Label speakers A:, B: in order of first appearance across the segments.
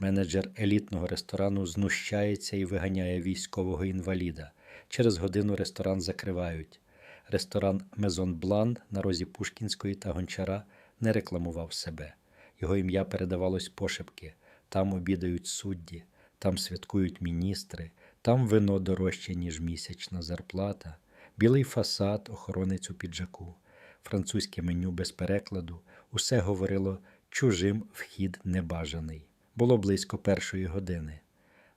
A: Менеджер елітного ресторану знущається і виганяє військового інваліда. Через годину ресторан закривають. Ресторан Мезон Блан на розі Пушкінської та Гончара не рекламував себе. Його ім'я передавалось пошепки. Там обідають судді, там святкують міністри, там вино дорожче, ніж місячна зарплата, білий фасад, охоронець у піджаку, французьке меню без перекладу. Усе говорило чужим вхід небажаний. Було близько першої години.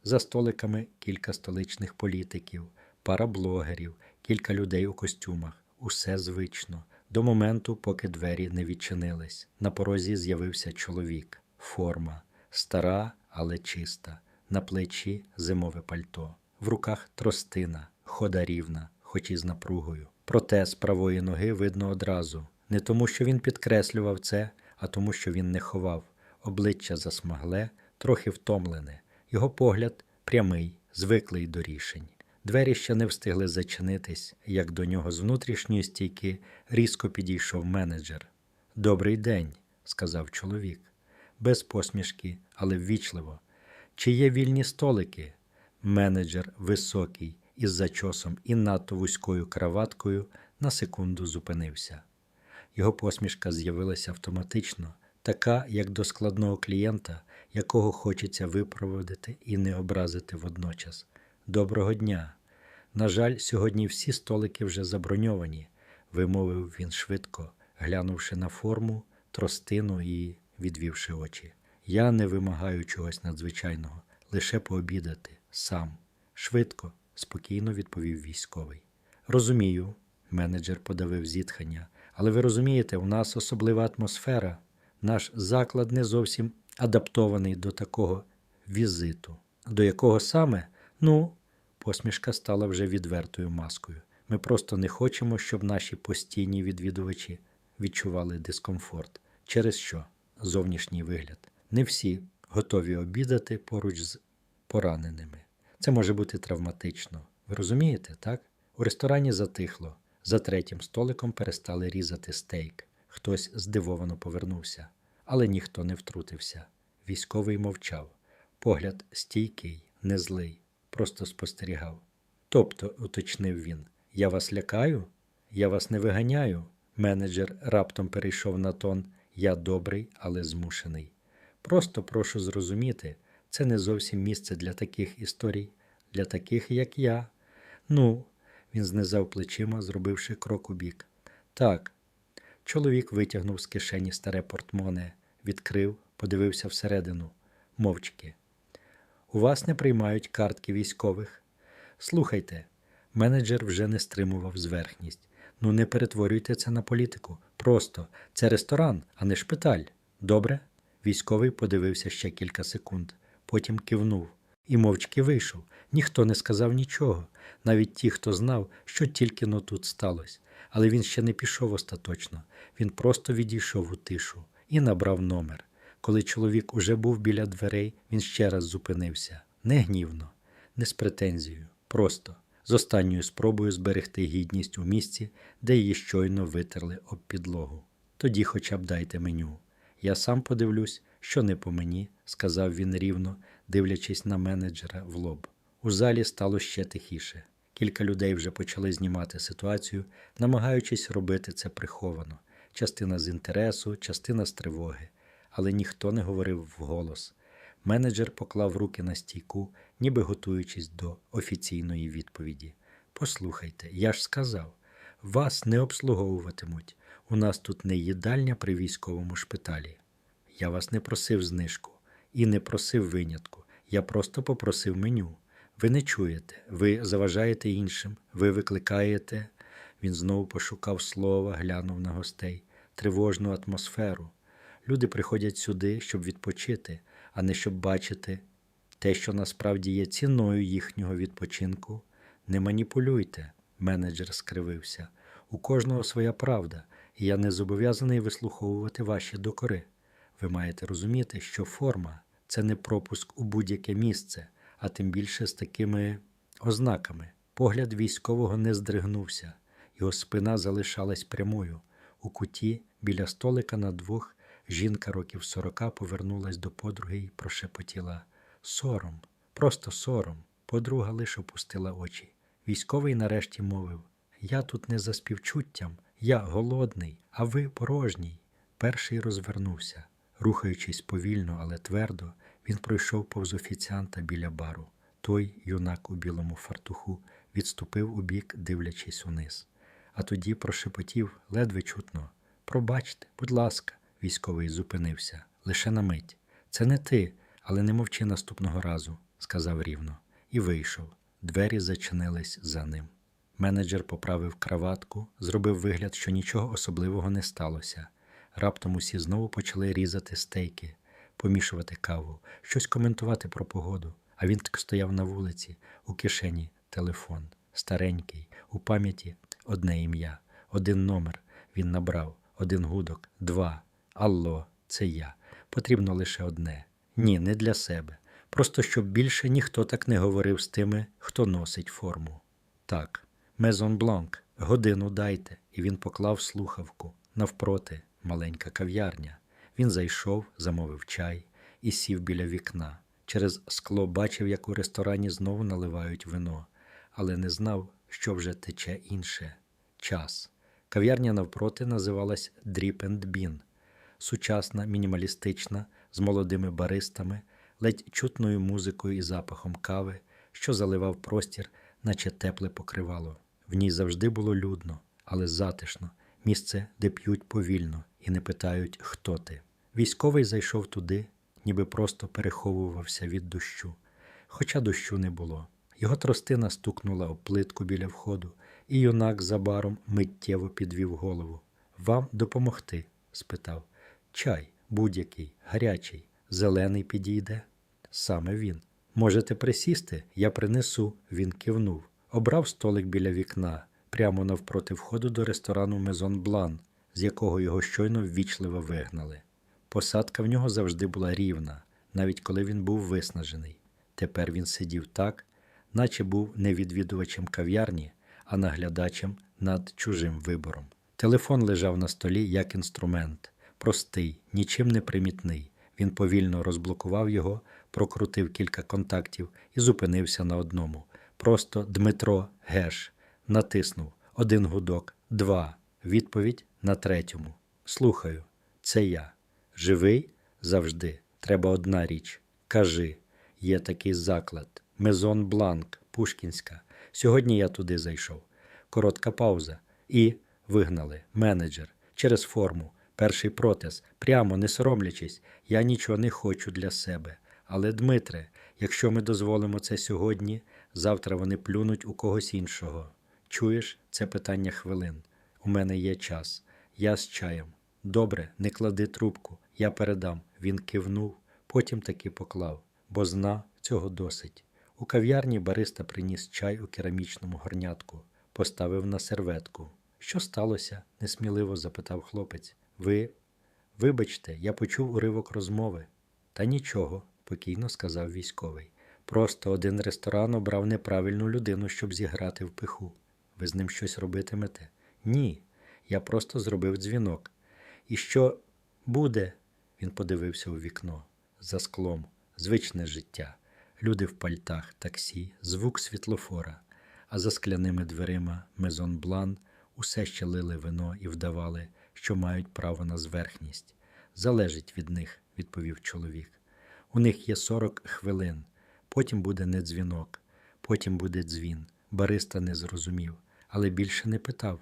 A: За столиками кілька столичних політиків, пара блогерів, кілька людей у костюмах. Усе звично. До моменту, поки двері не відчинились. На порозі з'явився чоловік. Форма стара, але чиста. На плечі зимове пальто. В руках тростина, хода рівна, хоч і з напругою. Протез правої ноги видно одразу. Не тому, що він підкреслював це, а тому, що він не ховав. Обличчя засмагле, трохи втомлене. Його погляд прямий, звиклий до рішень. Двері ще не встигли зачинитись, як до нього з внутрішньої стійки різко підійшов менеджер. Добрий день, сказав чоловік, без посмішки, але ввічливо. Чи є вільні столики? Менеджер високий, із зачосом і надто вузькою краваткою, на секунду зупинився. Його посмішка з'явилася автоматично, така, як до складного клієнта, якого хочеться випроводити і не образити водночас. Доброго дня. На жаль, сьогодні всі столики вже заброньовані, вимовив він швидко, глянувши на форму, тростину і відвівши очі. Я не вимагаю чогось надзвичайного, лише пообідати сам. Швидко, спокійно відповів військовий. Розумію, менеджер подавив зітхання, але ви розумієте, у нас особлива атмосфера. Наш заклад не зовсім адаптований до такого візиту. До якого саме? Ну, посмішка стала вже відвертою маскою. Ми просто не хочемо, щоб наші постійні відвідувачі відчували дискомфорт. Через що? Зовнішній вигляд. Не всі готові обідати поруч з пораненими. Це може бути травматично. Ви розумієте, так? У ресторані затихло. За третім столиком перестали різати стейк. Хтось здивовано повернувся, але ніхто не втрутився. Військовий мовчав. Погляд стійкий, не злий, просто спостерігав. Тобто, уточнив він, я вас лякаю? Я вас не виганяю. Менеджер раптом перейшов на тон Я добрий, але змушений. Просто прошу зрозуміти, це не зовсім місце для таких історій, для таких, як я. Ну, він знизав плечима, зробивши крок у бік. Так. Чоловік витягнув з кишені старе портмоне, відкрив, подивився всередину, мовчки. У вас не приймають картки військових. Слухайте, менеджер вже не стримував зверхність. Ну не перетворюйте це на політику. Просто це ресторан, а не шпиталь. Добре? Військовий подивився ще кілька секунд, потім кивнув і мовчки вийшов. Ніхто не сказав нічого, навіть ті, хто знав, що тільки но тут сталося. Але він ще не пішов остаточно. Він просто відійшов у тишу і набрав номер. Коли чоловік уже був біля дверей, він ще раз зупинився не гнівно, не з претензією, просто з останньою спробою зберегти гідність у місці, де її щойно витерли об підлогу. Тоді хоча б дайте меню. Я сам подивлюсь, що не по мені, сказав він рівно, дивлячись на менеджера в лоб. У залі стало ще тихіше. Кілька людей вже почали знімати ситуацію, намагаючись робити це приховано. Частина з інтересу, частина з тривоги, але ніхто не говорив вголос. Менеджер поклав руки на стійку, ніби готуючись до офіційної відповіді. Послухайте, я ж сказав, вас не обслуговуватимуть. У нас тут не їдальня при військовому шпиталі. Я вас не просив знижку і не просив винятку. Я просто попросив меню. Ви не чуєте, ви заважаєте іншим, ви викликаєте. Він знову пошукав слова, глянув на гостей, тривожну атмосферу. Люди приходять сюди, щоб відпочити, а не щоб бачити те, що насправді є ціною їхнього відпочинку. Не маніпулюйте, менеджер скривився. У кожного своя правда, і я не зобов'язаний вислуховувати ваші докори. Ви маєте розуміти, що форма це не пропуск у будь-яке місце, а тим більше з такими ознаками. Погляд військового не здригнувся, його спина залишалась прямою. У куті біля столика на двох Жінка років сорока повернулась до подруги і прошепотіла Сором, просто сором. Подруга лише опустила очі. Військовий нарешті мовив Я тут не за співчуттям, я голодний, а ви порожній. Перший розвернувся. Рухаючись повільно, але твердо, він пройшов повз офіціанта біля бару. Той, юнак у білому фартуху, відступив у бік, дивлячись униз. А тоді прошепотів ледве чутно. Пробачте, будь ласка, військовий зупинився. Лише на мить. Це не ти, але не мовчи наступного разу, сказав рівно, і вийшов. Двері зачинились за ним. Менеджер поправив краватку, зробив вигляд, що нічого особливого не сталося. Раптом усі знову почали різати стейки, помішувати каву, щось коментувати про погоду. А він так стояв на вулиці, у кишені телефон, старенький, у пам'яті одне ім'я, один номер. Він набрав, один гудок, два. Алло, це я. Потрібно лише одне. Ні, не для себе. Просто щоб більше ніхто так не говорив з тими, хто носить форму. Так, Мезон Бланк, годину дайте. І він поклав слухавку. Навпроти, маленька кав'ярня. Він зайшов, замовив чай і сів біля вікна. Через скло бачив, як у ресторані знову наливають вино, але не знав, що вже тече інше час. Кав'ярня навпроти називалась Drip and Bean. Сучасна, мінімалістична, з молодими баристами, ледь чутною музикою і запахом кави, що заливав простір, наче тепле покривало. В ній завжди було людно, але затишно, місце, де п'ють повільно і не питають, хто ти. Військовий зайшов туди, ніби просто переховувався від дощу, хоча дощу не було. Його тростина стукнула об плитку біля входу, і юнак за баром миттєво підвів голову. Вам допомогти? спитав. Чай, будь-який, гарячий, зелений підійде. Саме він. Можете присісти, я принесу, він кивнув. Обрав столик біля вікна, прямо навпроти входу до ресторану Мезон Блан, з якого його щойно ввічливо вигнали. Посадка в нього завжди була рівна, навіть коли він був виснажений. Тепер він сидів так, наче був не відвідувачем кав'ярні, а наглядачем над чужим вибором. Телефон лежав на столі як інструмент, простий, нічим не примітний. Він повільно розблокував його, прокрутив кілька контактів і зупинився на одному. Просто Дмитро Геш натиснув один гудок, два. Відповідь на третьому. Слухаю, це я. Живий завжди. Треба одна річ. Кажи, є такий заклад. Мезон Бланк, Пушкінська. Сьогодні я туди зайшов. Коротка пауза. І вигнали. Менеджер через форму. Перший протез. Прямо не соромлячись, я нічого не хочу для себе. Але, Дмитре, якщо ми дозволимо це сьогодні, завтра вони плюнуть у когось іншого. Чуєш, це питання хвилин. У мене є час. Я з чаєм. Добре, не клади трубку, я передам. Він кивнув, потім таки поклав, бо зна цього досить. У кав'ярні бариста приніс чай у керамічному горнятку, поставив на серветку. Що сталося? несміливо запитав хлопець. Ви. Вибачте, я почув уривок розмови. Та нічого, покійно сказав військовий. Просто один ресторан обрав неправильну людину, щоб зіграти в пиху. Ви з ним щось робитимете? Ні. Я просто зробив дзвінок. І що буде? Він подивився у вікно. За склом, звичне життя, люди в пальтах, таксі, звук світлофора, а за скляними дверима Мезон Блан усе ще лили вино і вдавали, що мають право на зверхність. Залежить від них, відповів чоловік. У них є 40 хвилин, потім буде не дзвінок, потім буде дзвін. Бариста не зрозумів, але більше не питав.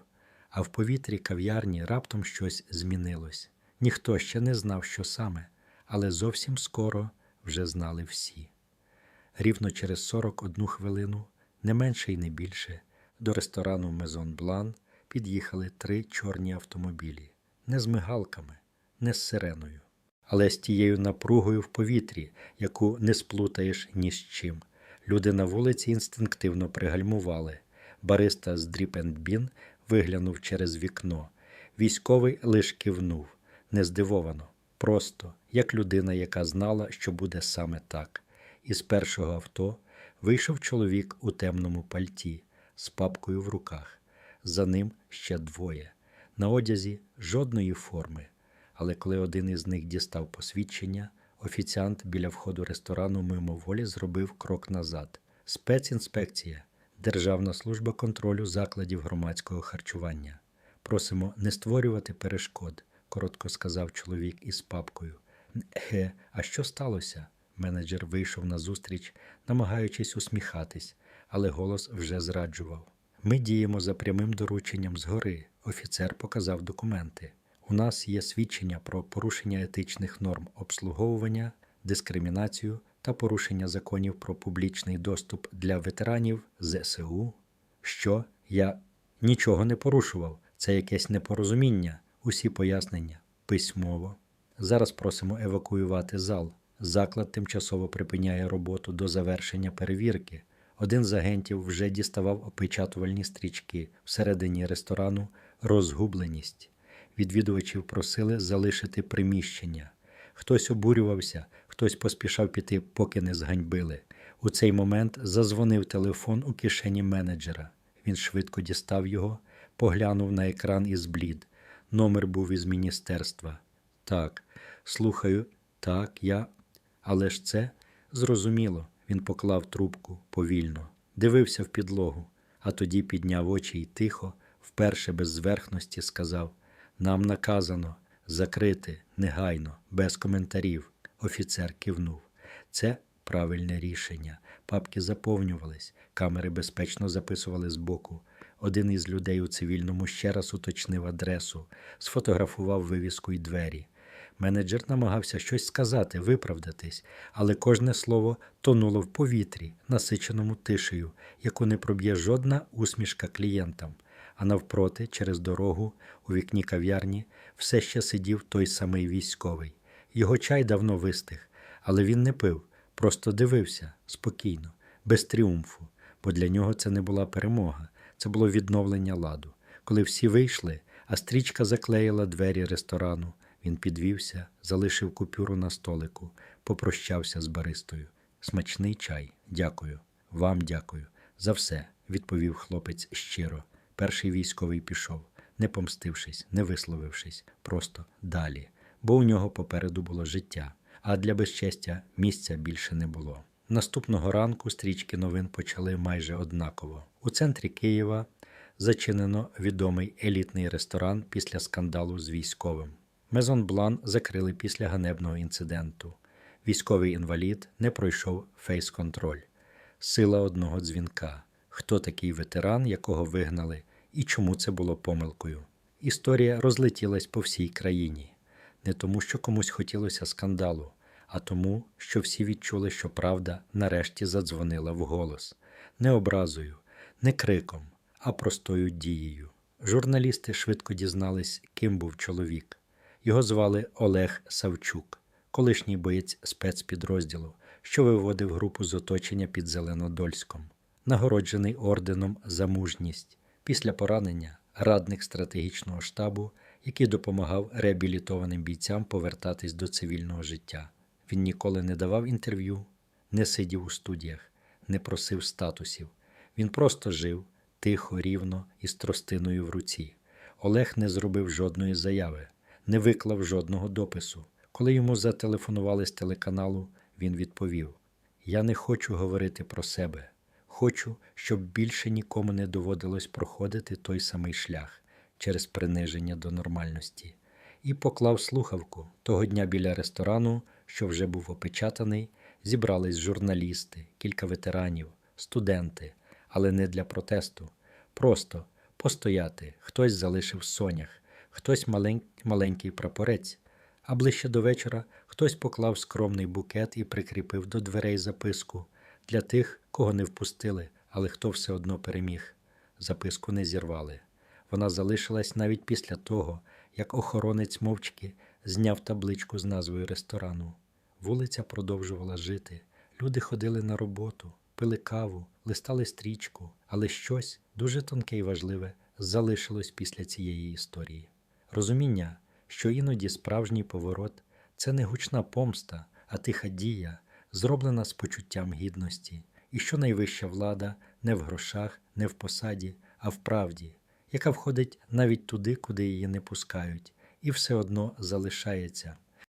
A: А в повітрі кав'ярні раптом щось змінилось. Ніхто ще не знав, що саме, але зовсім скоро вже знали всі. Рівно через 41 хвилину, не менше і не більше, до ресторану Мезон Блан під'їхали три чорні автомобілі, не з мигалками, не з сиреною, але з тією напругою в повітрі, яку не сплутаєш ні з чим. Люди на вулиці інстинктивно пригальмували. Бариста з and виглянув через вікно. Військовий лиш кивнув, не здивовано, просто як людина, яка знала, що буде саме так. Із першого авто вийшов чоловік у темному пальті з папкою в руках. За ним ще двоє. На одязі жодної форми, Але коли один із них дістав посвідчення, офіціант біля входу ресторану мимоволі зробив крок назад. Спецінспекція, Державна служба контролю закладів громадського харчування. Просимо не створювати перешкод, коротко сказав чоловік із папкою. Ге, а що сталося? Менеджер вийшов на зустріч, намагаючись усміхатись, але голос вже зраджував. Ми діємо за прямим дорученням згори. Офіцер показав документи. У нас є свідчення про порушення етичних норм обслуговування, дискримінацію та порушення законів про публічний доступ для ветеранів ЗСУ. Що я нічого не порушував. Це якесь непорозуміння. Усі пояснення письмово. Зараз просимо евакуювати зал. Заклад тимчасово припиняє роботу до завершення перевірки. Один з агентів вже діставав опечатувальні стрічки всередині ресторану розгубленість. Відвідувачів просили залишити приміщення. Хтось обурювався, хтось поспішав піти, поки не зганьбили. У цей момент зазвонив телефон у кишені менеджера. Він швидко дістав його, поглянув на екран і зблід. Номер був із міністерства. Так, слухаю, так, я. Але ж це зрозуміло. Він поклав трубку повільно, дивився в підлогу, а тоді підняв очі і тихо, вперше без зверхності, сказав: Нам наказано закрити негайно, без коментарів. Офіцер кивнув. Це правильне рішення. Папки заповнювались, камери безпечно записували збоку. Один із людей у цивільному ще раз уточнив адресу, сфотографував вивіску й двері. Менеджер намагався щось сказати, виправдатись, але кожне слово тонуло в повітрі, насиченому тишею, яку не проб'є жодна усмішка клієнтам. А навпроти, через дорогу, у вікні кав'ярні, все ще сидів той самий військовий. Його чай давно вистиг, але він не пив, просто дивився спокійно, без тріумфу, бо для нього це не була перемога, це було відновлення ладу. Коли всі вийшли, а стрічка заклеїла двері ресторану. Він підвівся, залишив купюру на столику, попрощався з баристою. Смачний чай, дякую. Вам дякую. За все, відповів хлопець щиро. Перший військовий пішов, не помстившись, не висловившись, просто далі, бо у нього попереду було життя, а для безчестя місця більше не було. Наступного ранку стрічки новин почали майже однаково. У центрі Києва зачинено відомий елітний ресторан після скандалу з військовим. Мезон Блан закрили після ганебного інциденту. Військовий інвалід не пройшов фейс-контроль. Сила одного дзвінка. Хто такий ветеран, якого вигнали, і чому це було помилкою? Історія розлетілась по всій країні. Не тому, що комусь хотілося скандалу, а тому, що всі відчули, що правда нарешті задзвонила вголос. Не образою, не криком, а простою дією. Журналісти швидко дізнались, ким був чоловік. Його звали Олег Савчук, колишній боєць спецпідрозділу, що виводив групу з оточення під Зеленодольськом, нагороджений орденом за мужність. Після поранення радник стратегічного штабу, який допомагав реабілітованим бійцям повертатись до цивільного життя. Він ніколи не давав інтерв'ю, не сидів у студіях, не просив статусів. Він просто жив тихо, рівно і з тростиною в руці. Олег не зробив жодної заяви не виклав жодного допису. Коли йому зателефонували з телеканалу, він відповів: Я не хочу говорити про себе. Хочу, щоб більше нікому не доводилось проходити той самий шлях через приниження до нормальності, і поклав слухавку того дня біля ресторану, що вже був опечатаний, зібрались журналісти, кілька ветеранів, студенти, але не для протесту. Просто постояти, хтось залишив сонях хтось малень... маленький прапорець, а ближче до вечора хтось поклав скромний букет і прикріпив до дверей записку для тих, кого не впустили, але хто все одно переміг. Записку не зірвали. Вона залишилась навіть після того, як охоронець мовчки зняв табличку з назвою ресторану. Вулиця продовжувала жити. Люди ходили на роботу, пили каву, листали стрічку, але щось дуже тонке і важливе залишилось після цієї історії. Розуміння, що іноді справжній поворот це не гучна помста, а тиха дія, зроблена з почуттям гідності, і що найвища влада не в грошах, не в посаді, а в правді, яка входить навіть туди, куди її не пускають, і все одно залишається.